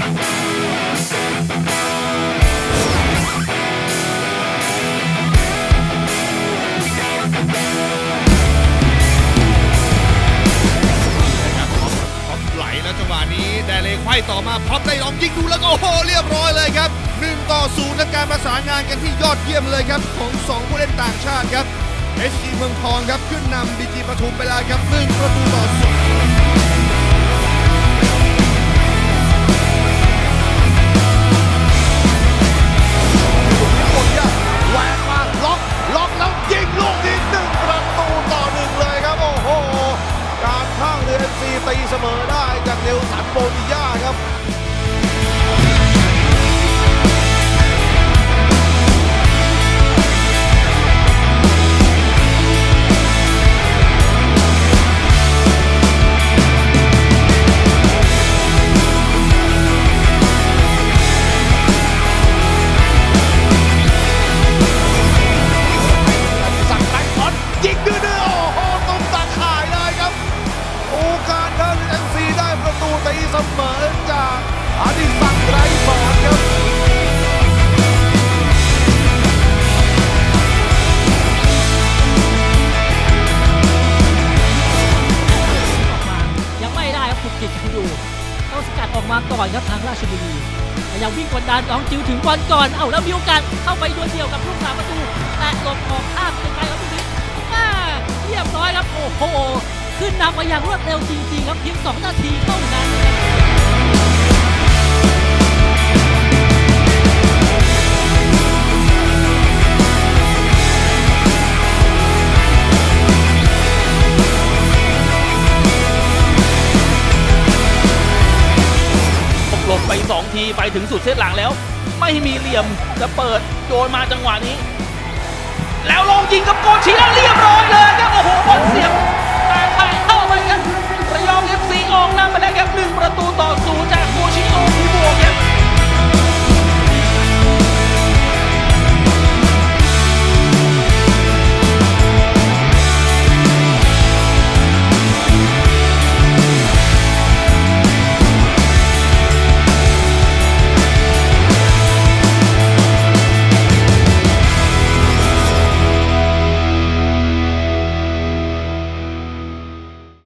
ครับพร้อมไหลแล้วจังหวะนี้แดเลไขว้ต่อมาพร้อมได้ลองยิงดูแล้วก็โอ้โหเรียบร้อยเลยครับ1ต่อ0และการประสานงานกันที่ยอดเยี่ยมเลยครับของ 2 ผู้เล่นต่างชาติครับ SG เมืองทองครับขึ้นนำ BG ปทุมไปแล้วครับ1ประตูต่อศูนย์ องสกัดอกมาก่อนครับทางราชบุรีพยายามวิ่งกดดันน้องจิ๋วถึงบอลก่อนเอ้าแล้วมีโอกาสเข้าไปดวลเดียวกับลูกสามประตูแต่หลบออกข้ามเป็นไปครับลูกนี้มาเรียบร้อยครับโอ้โหขึ้นนำมาอย่างรวดเร็วจริงๆครับเพียง2นาทีเท่านั้น ทีไปถึงสุดเส้นหลังแล้ว ไม่มีเหลี่ยมจะเปิดโยนมาจังหวะนี้ แล้วลงยิงกับโกชิแล้วเรียบร้อยเลยครับโอ้โหบอลเสีย